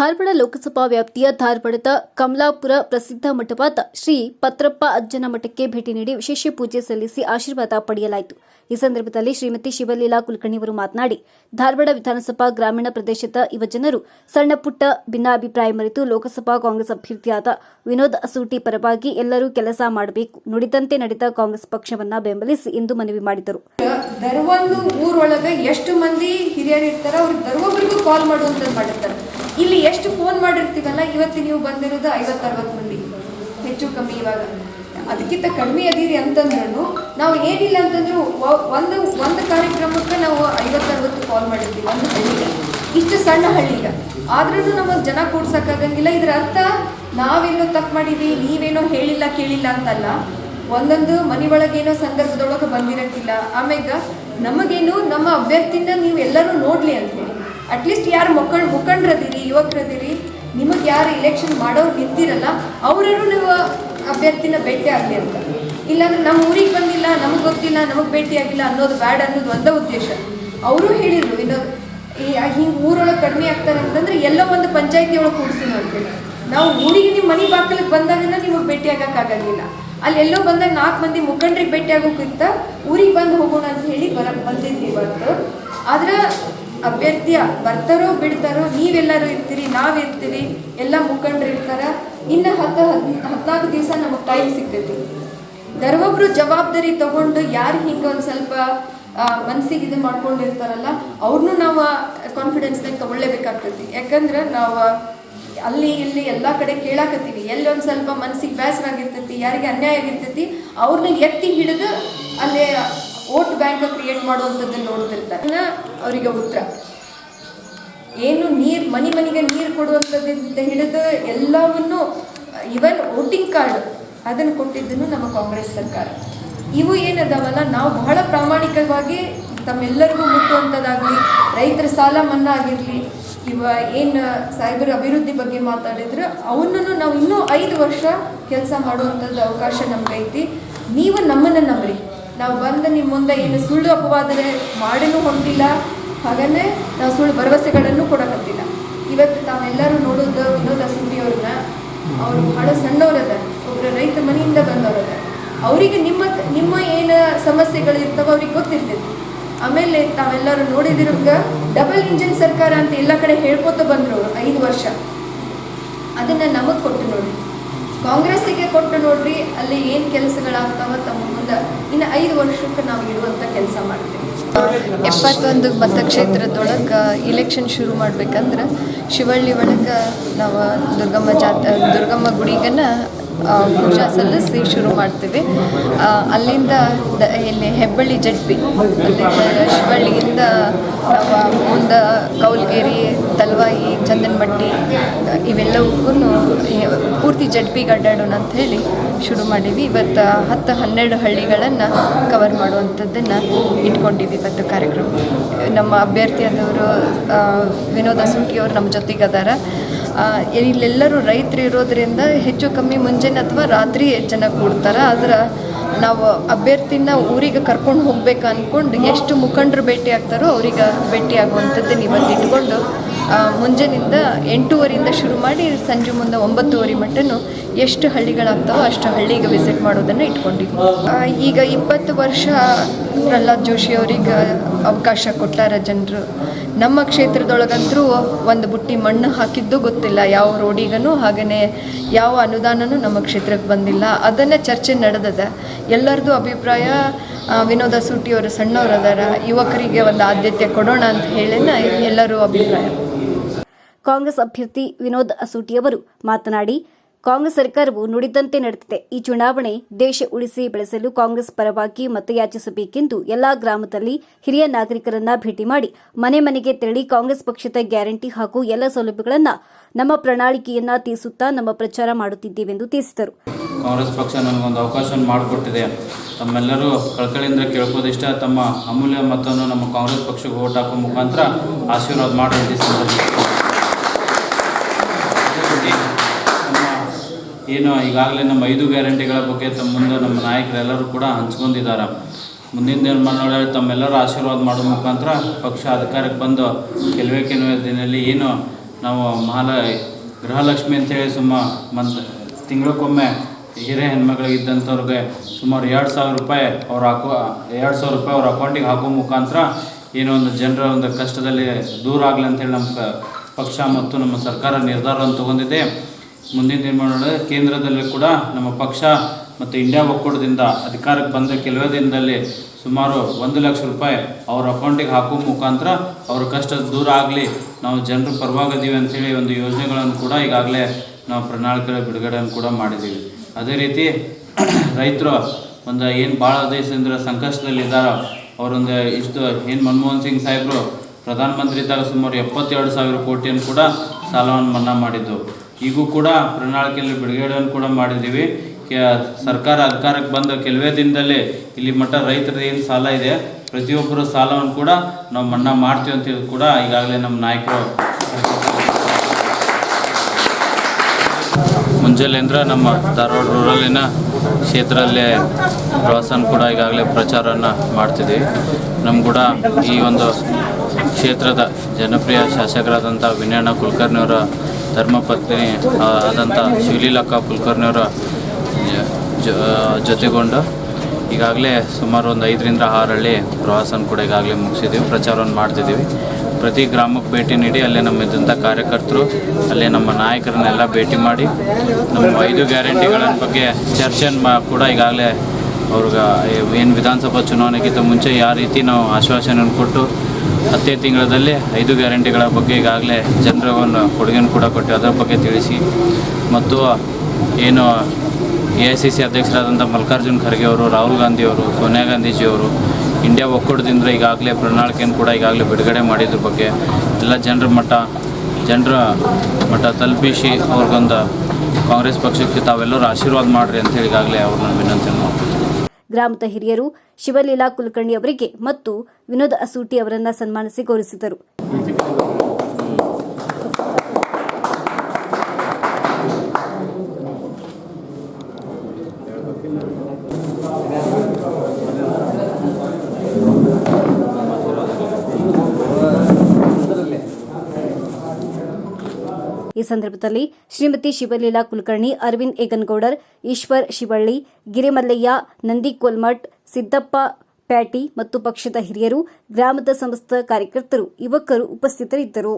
ಧಾರವಾಡ ಲೋಕಸಭಾ ವ್ಯಾಪ್ತಿಯ ಧಾರವಾಡದ ಕಮಲಾಪುರ ಪ್ರಸಿದ್ಧ ಮಠವಾದ ಶ್ರೀ ಪತ್ರಪ್ಪ ಅಜ್ಜನ ಮಠಕ್ಕೆ ಭೇಟಿ ನೀಡಿ ವಿಶೇಷ ಪೂಜೆ ಸಲ್ಲಿಸಿ ಆಶೀರ್ವಾದ ಪಡೆಯಲಾಯಿತು. ಈ ಸಂದರ್ಭದಲ್ಲಿ ಶ್ರೀಮತಿ ಶಿವಲೀಲಾ ಕುಲಕರ್ಣಿಯವರು ಮಾತನಾಡಿ, ಧಾರವಾಡ ವಿಧಾನಸಭಾ ಗ್ರಾಮೀಣ ಪ್ರದೇಶದ ಯುವಜನರು ಸಣ್ಣಪುಟ್ಟ ಭಿನ್ನಾಭಿಪ್ರಾಯ ಮರೆತು ಲೋಕಸಭಾ ಕಾಂಗ್ರೆಸ್ ಅಭ್ಯರ್ಥಿಯಾದ ವಿನೋದ್ ಅಸೂಟಿ ಪರವಾಗಿ ಎಲ್ಲರೂ ಕೆಲಸ ಮಾಡಬೇಕು. ನುಡಿದಂತೆ ನಡೆದ ಕಾಂಗ್ರೆಸ್ ಪಕ್ಷವನ್ನ ಬೆಂಬಲಿಸಿ ಎಂದು ಮನವಿ ಮಾಡಿದರು. ಎಷ್ಟು ಮಂದಿ ಹಿರಿಯರು ಇರ್ತಾರೆ ಕಾಲ್ ಮಾಡುವಂತ ಮಾಡಿರ್ತಾರೆ. ಇಲ್ಲಿ ಎಷ್ಟು ಫೋನ್ ಮಾಡಿರ್ತೀವಲ್ಲ, ಇವತ್ತು ನೀವು ಬಂದಿರೋದು ಐವತ್ತು ಅರವತ್ತು ಮಂದಿ ಹೆಚ್ಚು ಕಮ್ಮಿ ಇವಾಗ. ಅದಕ್ಕಿಂತ ಕಡಿಮೆ ಅದೀರಿ ಅಂತಂದ್ರೂ ನಾವು ಏನಿಲ್ಲ ಅಂತಂದ್ರು ಒಂದು ಒಂದು ಕಾರ್ಯಕ್ರಮಕ್ಕೆ ನಾವು ಐವತ್ತರವತ್ತು ಕಾಲ್ ಮಾಡಿರ್ತೀವಿ, ಒಂದು ಹಳ್ಳಿಗೆ. ಇಷ್ಟು ಸಣ್ಣ ಹಳ್ಳಿಗ. ಆದ್ರೂ ನಮಗೆ ಜನ ಕೂಡ್ಸಕ್ಕಾಗಂಗಿಲ್ಲ. ಇದ್ರ ಅರ್ಥ, ನಾವೇನೋ ತಪ್ಪು ಮಾಡೀವಿ ನೀವೇನೋ ಹೇಳಿಲ್ಲ, ಕೇಳಿಲ್ಲ ಅಂತಲ್ಲ. ಒಂದೊಂದು ಮನೆ ಒಳಗೇನೋ ಸಂದರ್ಭದೊಳಗೆ ಬಂದಿರಕ್ಕಿಲ್ಲ. ಆಮ್ಯಾಗ ನಮಗೇನು, ನಮ್ಮ ಅಭ್ಯರ್ಥಿನ ನೀವು ಎಲ್ಲರೂ ನೋಡ್ಲಿ ಅಂತ ಅಟ್ಲೀಸ್ಟ್ ಯಾರು ಮಕ್ಕಳು ಮುಖಂಡ್ರದಿರಿ, ಯುವಕರದಿರಿ, ನಿಮಗೆ ಯಾರು ಇಲೆಕ್ಷನ್ ಮಾಡೋರು ನಿಂತಿರಲ್ಲ ಅವರನ್ನು ನೀವು ಅಭ್ಯರ್ಥಿನ ಭೇಟಿ ಆಗಲಿ ಅಂತ. ಇಲ್ಲಾಂದ್ರೆ ನಮ್ಮ ಊರಿಗೆ ಬಂದಿಲ್ಲ, ನಮಗೆ ಗೊತ್ತಿಲ್ಲ, ನಮಗೆ ಭೇಟಿ ಆಗಿಲ್ಲ ಅನ್ನೋದು ಬ್ಯಾಡ್ ಅನ್ನೋದು ಒಂದೇ ಉದ್ದೇಶ. ಅವರು ಹೇಳಿದರು ಇನ್ನೊಂದು ಈ ಹಿಂಗೆ ಊರೊಳಗೆ ಕಡಿಮೆ ಆಗ್ತಾರೆ ಅಂತಂದ್ರೆ ಎಲ್ಲೋ ಒಂದು ಪಂಚಾಯತಿ ಒಳಗೆ ಕೂಡಿಸ್ತೀನಿ ಅಂತೇಳಿ. ನಾವು ಊರಿಗೆ ನಿಮ್ಮ ಮನೆ ಬಾಕಲಿಗೆ ಬಂದಾಗನ ನಿಮಗೆ ಭೇಟಿ ಆಗೋಕ್ಕಾಗಂಗಿಲ್ಲ ಅಲ್ಲಿ ಎಲ್ಲೋ ಬಂದಾಗ ನಾಲ್ಕು ಮಂದಿ ಮುಖಂಡ್ರಿಗೆ ಭೇಟಿ ಆಗೋಕ್ಕಿಂತ ಊರಿಗೆ ಬಂದು ಹೋಗೋಣ ಅಂತ ಹೇಳಿ ಬರ, ಬಂದಿದ್ವಿ ಇವತ್ತು. ಆದ್ರೆ ಅಭ್ಯರ್ಥಿ ಬರ್ತಾರೋ ಬಿಡ್ತಾರೋ ನೀವೆಲ್ಲರೂ ಇರ್ತೀರಿ, ನಾವಿರ್ತೀವಿ, ಎಲ್ಲ ಮುಖಂಡರು ಇರ್ತಾರ. ಇನ್ನು ಹತ್ತು ಹದ್, ಹದಿನಾಲ್ಕು ದಿವಸ ನಮಗೆ ಟೈಮ್ ಸಿಗ್ತೈತಿ. ಧರ್ಮೊಬ್ರು ಜವಾಬ್ದಾರಿ ತಗೊಂಡು ಯಾರು ಹಿಂಗೆ ಒಂದು ಸ್ವಲ್ಪ ಮನ್ಸಿಗೆ ಇದು ಮಾಡ್ಕೊಂಡಿರ್ತಾರಲ್ಲ ಅವ್ರನ್ನೂ ನಾವು ಕಾನ್ಫಿಡೆನ್ಸ್ನಾಗ ತಗೊಳ್ಳೇಬೇಕಾಗ್ತೈತಿ. ಯಾಕಂದ್ರೆ ನಾವು ಅಲ್ಲಿ ಇಲ್ಲಿ ಎಲ್ಲ ಕಡೆ ಕೇಳಾಕತ್ತೀವಿ. ಎಲ್ಲಿ ಒಂದು ಸ್ವಲ್ಪ ಮನ್ಸಿಗೆ ಬೇಸರ ಆಗಿರ್ತೈತಿ ಯಾರಿಗೆ ಅನ್ಯಾಯ ಆಗಿರ್ತೈತಿ ಅವ್ರನ್ನ ಎತ್ತಿ ಹಿಡಿದು ಅಲ್ಲಿ ವೋಟ್ ಬ್ಯಾಂಕ್ ಕ್ರಿಯೇಟ್ ಮಾಡುವಂಥದ್ದನ್ನು ನೋಡ್ತಿರ್ತಾರೆ. ಅವರಿಗೆ ಉತ್ತರ. ಏನು ನೀರು, ಮನೆ ಮನೆಗೆ ನೀರು ಕೊಡುವಂಥದ್ದಿಂದ ಹಿಡಿದು ಎಲ್ಲವನ್ನು ಇವನ್ ವೋಟಿಂಗ್ ಕಾರ್ಡ್ ಅದನ್ನು ಕೊಟ್ಟಿದ್ದನ್ನು ನಮ್ಮ ಕಾಂಗ್ರೆಸ್ ಸರ್ಕಾರ. ಇವು ಏನದಾವಲ್ಲ, ನಾವು ಬಹಳ ಪ್ರಾಮಾಣಿಕವಾಗಿ ತಮ್ಮೆಲ್ಲರಿಗೂ ಮುಟ್ಟುವಂಥದ್ದಾಗಲಿ, ರೈತರ ಸಾಲ ಮನ್ನಾ ಆಗಿರಲಿ, ಇವ ಏನು ಸೈಬರ್ ಅಭಿವೃದ್ಧಿ ಬಗ್ಗೆ ಮಾತಾಡಿದ್ರೆ, ಅವನನ್ನು ನಾವು ಇನ್ನೂ ಐದು ವರ್ಷ ಕೆಲಸ ಮಾಡುವಂಥದ್ದು ಅವಕಾಶ ನಮ್ಗೆ ನೀವು ನಮ್ಮನ್ನು ನಂಬ್ರಿ. ನಾವು ಬಂದು ನಿಮ್ಮ ಮುಂದೆ ಏನು ಸುಳ್ಳು ಅಪವಾದನೆ ಮಾಡಿನೂ ಹೊಂದಿಲ್ಲ. ಹಾಗೇ ನಾವು ಸುಳ್ಳು ಭರವಸೆಗಳನ್ನು ಕೊಡಕತ್ತಿಲ್ಲ ಇವತ್ತು ತಾವೆಲ್ಲರೂ ನೋಡೋದು ವಿನೋದ ಸುಂಡಿ ಅವ್ರನ್ನ. ಅವರು ಬಹಳ ಸಣ್ಣವ್ರದ ಒಬ್ಬರ ರೈತ ಮನೆಯಿಂದ ಬಂದವರದ ಅವರಿಗೆ ನಿಮ್ಮ ನಿಮ್ಮ ಏನು ಸಮಸ್ಯೆಗಳು ಇರ್ತಾವ ಅವ್ರಿಗೆ ಗೊತ್ತಿರ್ತೈತಿ ಆಮೇಲೆ ತಾವೆಲ್ಲರೂ ನೋಡಿದಿರೋಂಗ ಡಬಲ್ ಇಂಜಿನ್ ಸರ್ಕಾರ ಅಂತ ಎಲ್ಲ ಕಡೆ ಹೇಳ್ಕೊತ ಬಂದ್ರು ಐದು ವರ್ಷ. ಅದನ್ನ ನಮಗೆ ಕೊಟ್ಟು ನೋಡ್ರಿ ಕಾಂಗ್ರೆಸ್ಸಿಗೆ ಕೊಟ್ಟು ನೋಡ್ರಿ ಅಲ್ಲಿ ಏನು ಕೆಲಸಗಳಾಗ್ತಾವ ತಮ್ಮ ಮುಂದೆ. ಇನ್ನು ಐದು ವರ್ಷಕ್ಕೆ ನಾವು ಇಡುವಂಥ ಕೆಲಸ ಮಾಡ್ತೀವಿ. ಎಪ್ಪತ್ತೊಂದು ಮತಕ್ಷೇತ್ರದೊಳಗೆ ಇಲೆಕ್ಷನ್ ಶುರು ಮಾಡ್ಬೇಕಂದ್ರೆ ಶಿವಳ್ಳಿ ಒಳಗೆ ನಾವು ದುರ್ಗಮ್ಮ ಜಾತ ದುರ್ಗಮ್ಮ ಗುಡಿಗನ ಆ, ಪೂಜಾ ಸಲ್ಲಿಸಿ ಶುರು ಮಾಡ್ತೀವಿ. ಅಲ್ಲಿಂದ ಇಲ್ಲಿ ಹೆಬ್ಬಳ್ಳಿ ಜಡ್ಪಿ ಅಲ್ಲಿಂದ ಶಿವಳ್ಳಿಯಿಂದ ಮುಂದೆ ಕೌಲ್ಗೇರಿ, ತಲ್ವಾಯಿ, ಚಂದನಮಟ್ಟಿ ಇವೆಲ್ಲವಕ್ಕೂ ಪೂರ್ತಿ ಜಡ್ಪಿಗೆ ಅಡ್ಡಾಡೋಣ ಅಂತ ಹೇಳಿ ಶುರು ಮಾಡೀವಿ. ಇವತ್ತು ಹತ್ತು ಹನ್ನೆರಡು ಹಳ್ಳಿಗಳನ್ನು ಕವರ್ ಮಾಡುವಂಥದ್ದನ್ನು ಇಟ್ಕೊಂಡಿವಿ ಇವತ್ತು ಕಾರ್ಯಕ್ರಮ. ನಮ್ಮ ಅಭ್ಯರ್ಥಿಯಾದವರು ವಿನೋದ ಸುಂಕಿಯವರು ನಮ್ಮ ಜೊತೆಗೆ ಅದಾರ ಇಲ್ಲೆಲ್ಲರೂ ರೈತರು ಇರೋದ್ರಿಂದ ಹೆಚ್ಚು ಕಮ್ಮಿ ಮುಂಜಾನೆ ಅಥವಾ ರಾತ್ರಿ ಜನ ಕೂಡ್ತಾರೆ. ಆದ್ರೆ ನಾವು ಅಭ್ಯರ್ಥಿನ ಊರಿಗೆ ಕರ್ಕೊಂಡು ಹೋಗ್ಬೇಕು ಅಂದ್ಕೊಂಡು ಎಷ್ಟು ಮುಖಂಡರು ಭೇಟಿ ಆಗ್ತಾರೋ ಅವ್ರಿಗೆ ಭೇಟಿ ಆಗುವಂಥದ್ದನ್ನು ಇವತ್ತು ಇಟ್ಕೊಂಡು ಮುಂಜಾನಿಂದ ಎಂಟೂವರೆಯಿಂದ ಶುರು ಮಾಡಿ ಸಂಜೆ ಮುಂದೆ ಒಂಬತ್ತುವರೆ ಮಟ್ಟನು ಎಷ್ಟು ಹಳ್ಳಿಗಳಾಗ್ತಾವೋ ಅಷ್ಟು ಹಳ್ಳಿಗೆ ವಿಸಿಟ್ ಮಾಡೋದನ್ನು ಇಟ್ಕೊಂಡಿದ್ವಿ. ಈಗ ಇಪ್ಪತ್ತು ವರ್ಷ ಪ್ರಹ್ಲಾದ್ ಜೋಶಿ ಅವ್ರಿಗೆ ಅವಕಾಶ ಕೊಟ್ಟಾರ ಜನರು. ನಮ್ಮ ಕ್ಷೇತ್ರದೊಳಗಂತರೂ ಒಂದು ಬುಟ್ಟಿ ಮಣ್ಣು ಹಾಕಿದ್ದು ಗೊತ್ತಿಲ್ಲ. ಯಾವ ರೋಡಿಗನು ಹಾಗೆಯೇ ಯಾವ ಅನುದಾನನೂ ನಮ್ಮ ಕ್ಷೇತ್ರಕ್ಕೆ ಬಂದಿಲ್ಲ. ಅದನ್ನು ಚರ್ಚೆ ನಡೆದದ. ಎಲ್ಲರದು ಅಭಿಪ್ರಾಯ ವಿನೋದ ಸೂಟಿ ಸಣ್ಣವರದಾರ ಸಣ್ಣವ್ರು ಅದಾರ ಯುವಕರಿಗೆ ಒಂದು ಆದ್ಯತೆ ಕೊಡೋಣ ಅಂತ ಹೇಳಿನ ಎಲ್ಲರೂ ಅಭಿಪ್ರಾಯ. ಕಾಂಗ್ರೆಸ್ ಅಭ್ಯರ್ಥಿ ವಿನೋದ್ ಅಸೂಟಿಯವರು ಮಾತನಾಡಿ, ಕಾಂಗ್ರೆಸ್ ಸರ್ಕಾರವು ನುಡಿದಂತೆ ನಡೆದಿದೆ. ಈ ಚುನಾವಣೆ ದೇಶ ಉಳಿಸಿ ಬೆಳೆಸಲು ಕಾಂಗ್ರೆಸ್ ಪರವಾಗಿ ಮತಯಾಚಿಸಬೇಕೆಂದು ಎಲ್ಲಾ ಗ್ರಾಮದಲ್ಲಿ ಹಿರಿಯ ನಾಗರಿಕರನ್ನ ಭೇಟಿ ಮಾಡಿ, ಮನೆ ಮನೆಗೆ ತೆರಳಿ ಕಾಂಗ್ರೆಸ್ ಪಕ್ಷದ ಗ್ಯಾರಂಟಿ ಹಾಗೂ ಎಲ್ಲ ಸೌಲಭ್ಯಗಳನ್ನು ನಮ್ಮ ಪ್ರಣಾಳಿಕೆಯನ್ನ ತೀರಿಸುತ್ತಾ ನಮ್ಮ ಪ್ರಚಾರ ಮಾಡುತ್ತಿದ್ದೇವೆಂದು ತಿಳಿಸಿದರು. ಕಾಂಗ್ರೆಸ್ ಪಕ್ಷ ಅವಕಾಶ ಮಾಡಿಕೊಟ್ಟಿದೆ. ತಮ್ಮೆಲ್ಲರೂ ಕಳಕಳಿಯಿಂದ ತಮ್ಮ ಅಮೂಲ್ಯ ಮತವನ್ನು ನಮ್ಮ ಕಾಂಗ್ರೆಸ್ ಪಕ್ಷಕ್ಕೆ ಓಟ್ ಹಾಕುವ ಮುಖಾಂತರ ಆಶೀರ್ವಾದ ನಮ್ಮ ಏನು ಈಗಾಗಲೇ ನಮ್ಮ ಐದು ಗ್ಯಾರಂಟಿಗಳ ಬಗ್ಗೆ ತಮ್ಮ ಮುಂದೆ ನಮ್ಮ ನಾಯಕರೆಲ್ಲರೂ ಕೂಡ ಹಂಚ್ಕೊಂಡಿದ್ದಾರೆ. ಮುಂದಿನ ದಿನಮಾನಗಳಲ್ಲಿ ತಮ್ಮೆಲ್ಲರ ಆಶೀರ್ವಾದ ಮಾಡೋ ಮುಖಾಂತರ ಪಕ್ಷ ಅಧಿಕಾರಕ್ಕೆ ಬಂದು ಕೆಲವೇ ಕೆಲವೇ ದಿನದಲ್ಲಿ ಏನು ನಾವು ಮಹಾಲ ಗೃಹಲಕ್ಷ್ಮಿ ಅಂತೇಳಿ ಸುಮ್ಮ ಮಂತ್ ತಿಂಗಳಕ್ಕೊಮ್ಮೆ ಹಿರಿಯ ಹೆಣ್ಮಕ್ಳಿಗಿದ್ದಂಥವ್ರಿಗೆ ಸುಮಾರು ಎರಡು ಸಾವಿರ ರೂಪಾಯಿ ಅವ್ರ ಹಾಕೋ ಎರಡು ಸಾವಿರ ರೂಪಾಯಿ ಅವ್ರ ಅಕೌಂಟಿಗೆ ಹಾಕೋ ಮುಖಾಂತರ ಏನೋ ಒಂದು ಜನರ ಒಂದು ಕಷ್ಟದಲ್ಲಿ ದೂರ ಆಗಲಿ ಅಂತೇಳಿ ನಮ್ಮ ಪಕ್ಷ ಮತ್ತು ನಮ್ಮ ಸರ್ಕಾರ ನಿರ್ಧಾರವನ್ನು ತಗೊಂಡಿದೆ. ಮುಂದಿನ ಮಾಡೋಣ ಕೇಂದ್ರದಲ್ಲಿ ಕೂಡ ನಮ್ಮ ಪಕ್ಷ ಮತ್ತು ಇಂಡಿಯಾ ಒಕ್ಕೂಟದಿಂದ ಅಧಿಕಾರಕ್ಕೆ ಬಂದ ಕೆಲವೇ ದಿನದಲ್ಲಿ ಸುಮಾರು ಒಂದು ಲಕ್ಷ ರೂಪಾಯಿ ಅವ್ರ ಅಕೌಂಟಿಗೆ ಹಾಕೋ ಮುಖಾಂತರ ಅವ್ರ ಕಷ್ಟ ದೂರ ಆಗಲಿ, ನಾವು ಜನರು ಪರವಾಗಿದ್ದೀವಿ ಅಂಥೇಳಿ ಒಂದು ಯೋಜನೆಗಳನ್ನು ಕೂಡ ಈಗಾಗಲೇ ನಾವು ಪ್ರಣಾಳಿಕೆಗಳ ಬಿಡುಗಡೆಯನ್ನು ಕೂಡ ಮಾಡಿದ್ದೀವಿ. ಅದೇ ರೀತಿ ರೈತರು ಒಂದು ಏನು ಭಾಳ ದೇಶದಿಂದ ಸಂಕಷ್ಟದಲ್ಲಿದ್ದಾರೋ ಅವರೊಂದು ಇಷ್ಟು ಏನು ಮನಮೋಹನ್ ಸಿಂಗ್ ಸಾಹೇಬರು ಪ್ರಧಾನಮಂತ್ರಿ ಇದ್ದಾಗ ಸುಮಾರು ಎಪ್ಪತ್ತೆರಡು ಸಾವಿರ ಕೋಟಿಯನ್ನು ಕೂಡ ಸಾಲವನ್ನು ಮನ್ನಾ ಮಾಡಿದ್ದು. ಈಗೂ ಕೂಡ ಪ್ರಣಾಳಿಕೆಯಲ್ಲಿ ಬಿಡುಗಡೆಯನ್ನು ಕೂಡ ಮಾಡಿದ್ದೀವಿ. ಸರ್ಕಾರ ಅಧಿಕಾರಕ್ಕೆ ಬಂದ ಕೆಲವೇ ದಿನದಲ್ಲಿ ಇಲ್ಲಿ ಮಟ್ಟ ರೈತರದ್ದು ಏನು ಸಾಲ ಇದೆ, ಪ್ರತಿಯೊಬ್ಬರ ಸಾಲವನ್ನು ಕೂಡ ನಾವು ಮನ್ನಾ ಮಾಡ್ತೀವಿ ಅಂತ ಕೂಡ ಈಗಾಗಲೇ ನಮ್ಮ ನಾಯಕರು ಮುಂಜಾನೆಯಿಂದ ನಮ್ಮ ಧಾರವಾಡ ರೂರಲಿನ ಕ್ಷೇತ್ರದಲ್ಲೇ ಪ್ರವಾಸನ ಕೂಡ ಈಗಾಗಲೇ ಪ್ರಚಾರನ ಮಾಡ್ತಿದ್ದೀವಿ. ನಮ್ಮ ಕೂಡ ಈ ಒಂದು ಕ್ಷೇತ್ರದ ಜನಪ್ರಿಯ ಶಾಸಕರಾದಂಥ ವಿನಯಣ್ಣ ಕುಲಕರ್ಣಿಯವರ ಧರ್ಮಪತ್ನಿ ಆದಂಥ ಶಿವಲೀಲಕ್ಕ ಕುಲಕರ್ಣಿಯವರ ಜೊತೆಗೊಂಡು ಈಗಾಗಲೇ ಸುಮಾರು ಒಂದು ಐದರಿಂದ ಆರು ಹಳ್ಳಿ ಪ್ರವಾಸನ ಕೂಡ ಈಗಾಗಲೇ ಮುಗಿಸಿದ್ದೀವಿ ಪ್ರಚಾರವನ್ನು ಮಾಡ್ತಿದ್ದೀವಿ ಪ್ರತಿ ಗ್ರಾಮಕ್ಕೆ ಭೇಟಿ ನೀಡಿ ಅಲ್ಲೇ ನಮ್ಮ ಇದ್ದಂಥ ಕಾರ್ಯಕರ್ತರು, ಅಲ್ಲೇ ನಮ್ಮ ನಾಯಕರನ್ನೆಲ್ಲ ಭೇಟಿ ಮಾಡಿ, ನಮ್ಮ ಐದು ಗ್ಯಾರಂಟಿಗಳ ಬಗ್ಗೆ ಚರ್ಚೆಯನ್ನು ಕೂಡ ಈಗಾಗಲೇ ಅವ್ರಿಗೆ ಏನು ವಿಧಾನಸಭಾ ಚುನಾವಣೆಗಿಂತ ಮುಂಚೆ ಯಾವ ರೀತಿ ನಾವು ಆಶ್ವಾಸನೆಯನ್ನು ಕೊಟ್ಟು ಹತ್ತೇ ತಿಂಗಳಲ್ಲಿ ಐದು ಗ್ಯಾರಂಟಿಗಳ ಬಗ್ಗೆ ಈಗಾಗಲೇ ಜನರ ಒಂದು ಕೊಡುಗೆಯನ್ನು ಕೂಡ ಕೊಟ್ಟು ಅದರ ಬಗ್ಗೆ ತಿಳಿಸಿ. ಮತ್ತು ಏನು ಎ ಐ ಸಿ ಸಿ ಅಧ್ಯಕ್ಷರಾದಂಥ ಮಲ್ಲಿಕಾರ್ಜುನ್ ಖರ್ಗೆ ಅವರು, ರಾಹುಲ್ ಗಾಂಧಿ ಅವರು, ಸೋನಿಯಾ ಗಾಂಧೀಜಿಯವರು ಇಂಡಿಯಾ ಒಕ್ಕೂಟದಿಂದ ಈಗಾಗಲೇ ಪ್ರಣಾಳಿಕೆಯನ್ನು ಕೂಡ ಈಗಾಗಲೇ ಬಿಡುಗಡೆ ಮಾಡಿದ್ರ ಬಗ್ಗೆ ಎಲ್ಲ ಜನರ ಮಟ್ಟ ಜನರ ಮಟ್ಟ ತಲುಪಿಸಿ ಅವ್ರಿಗೊಂದು ಕಾಂಗ್ರೆಸ್ ಪಕ್ಷಕ್ಕೆ ತಾವೆಲ್ಲರೂ ಆಶೀರ್ವಾದ ಮಾಡಿರಿ ಅಂತೇಳಿ ಈಗಾಗಲೇ ಅವ್ರನ್ನ ಮಾಡ್ತೀನಿ ಗ್ರಾಮದ ಹಿರಿಯರು ಶಿವಲೀಲಾ ಕುಲಕರ್ಣಿ ಅವರಿಗೆ ಮತ್ತು ವಿನೋದ್ ಅಸೂಟಿ ಅವರನ್ನ ಸನ್ಮಾನಿಸಿ ಗೌರವಿಸಿದರು ಈ ಸಂದರ್ಭದಲ್ಲಿ ಶ್ರೀಮತಿ ಶಿವಲೀಲಾ ಕುಲಕರ್ಣಿ ಅರವಿಂದ್ ಏಗನ್ಗೌಡರ್, ಈಶ್ವರ್ ಶಿವಳ್ಳಿ, ಗಿರಿಮಲ್ಲಯ್ಯ, ನಂದಿ ಕೋಲ್ಮಠ್, ಸಿದ್ದಪ್ಪ ಪ್ಯಾಟಿ ಮತ್ತು ಪಕ್ಷದ ಹಿರಿಯರು, ಗ್ರಾಮದ ಸಮಸ್ತ ಕಾರ್ಯಕರ್ತರು, ಯುವಕರು ಉಪಸ್ಥಿತರಿದ್ದರು.